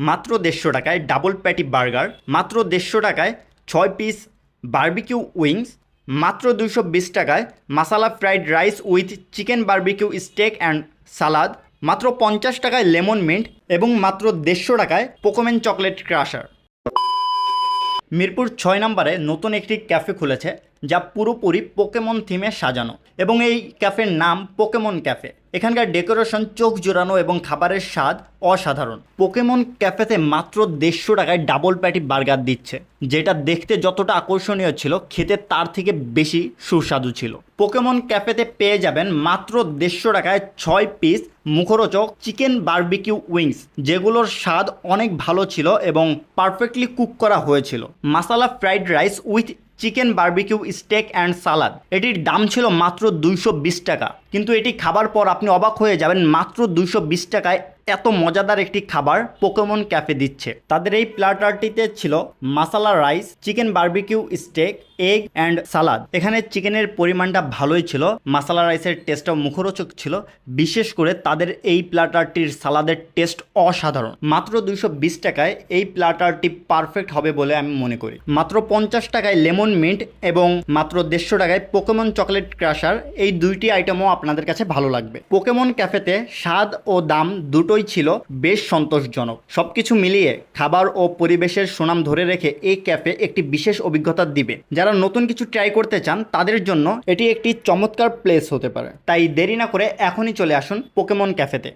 মাত্র দেড়শো টাকায় ডাবল প্যাটি বার্গার মাত্র দেড়শো টাকায় ছয় পিস বার্বিকিউ উইংস মাত্র দুশো বিশ টাকায় masala fried rice with chicken barbecue steak and salad মাত্র পঞ্চাশ টাকায় লেমন মিন্ট এবং মাত্র দেড়শো টাকায় পোকোমেন চকলেট ক্রাশার মিরপুর ছয় নম্বরে নতুন একটি ক্যাফে খুলেছে যা পুরোপুরি পোকেমন থিমে সাজানো এবং এই ক্যাফের নাম পোকেমন ক্যাফে এখানকার ডেকোরেশন, চোখ জোড়ানো এবং খাবারের স্বাদ অসাধারণ। পোকেমন ক্যাফেতে মাত্র দেড়শো টাকায় ডাবল প্যাটি বার্গার দিচ্ছে, যেটা দেখতে যতটা আকর্ষণীয় ছিল, খেতে তার থেকে বেশি সুস্বাদু ছিল। পোকেমন ক্যাফেতে পেয়ে যাবেন মাত্র দেড়শো টাকায় ছয় পিস মুখরোচক চিকেন বারবিকিউ উইংস যেগুলোর স্বাদ অনেক ভালো ছিল এবং পারফেক্টলি কুক করা হয়েছিল। Masala fried rice with chicken barbecue steak and salad. এটির দাম ছিল মাত্র দুইশো বিশ টাকা। কিন্তু এটি খাবার পর আপনি অবাক হয়ে যাবেন, মাত্র দুইশো বিশ টাকায় এত মজাদার একটি খাবার পোকেমন ক্যাফে দিচ্ছে। তাদের এই প্ল্যাটারটিতে ছিল masala rice chicken barbecue steak egg and salad এখানে চিকেনের পরিমাণটা ভালোই ছিল মাসালা রাইসের টেস্টটাও মুখরোচক ছিল। বিশেষ করে তাদের এই প্ল্যাটারটির সালাদের টেস্ট অসাধারণ। মাত্র দুইশো বিশ টাকায় এই প্ল্যাটারটি পারফেক্ট হবে বলে আমি মনে করি। মাত্র পঞ্চাশ টাকায় লেমন মিন্ট এবং মাত্র দেড়শো টাকায় পোকেমন চকলেট ক্রাশার এই দুইটি আইটেমও আপনাদের কাছে ভালো লাগবে। পোকেমন ক্যাফেতে স্বাদ ও দাম দুটোই ছিল বেশ সন্তোষজনক। সবকিছু মিলিয়ে খাবার ও পরিবেশের সুনাম ধরে রেখে এই ক্যাফে একটি বিশেষ অভিজ্ঞতা দিবে। যারা নতুন কিছু ট্রাই করতে চান, তাদের জন্য এটি একটি চমৎকার প্লেস হতে পারে। তাই দেরি না করে এখনই চলে আসুন পোকেমন ক্যাফেতে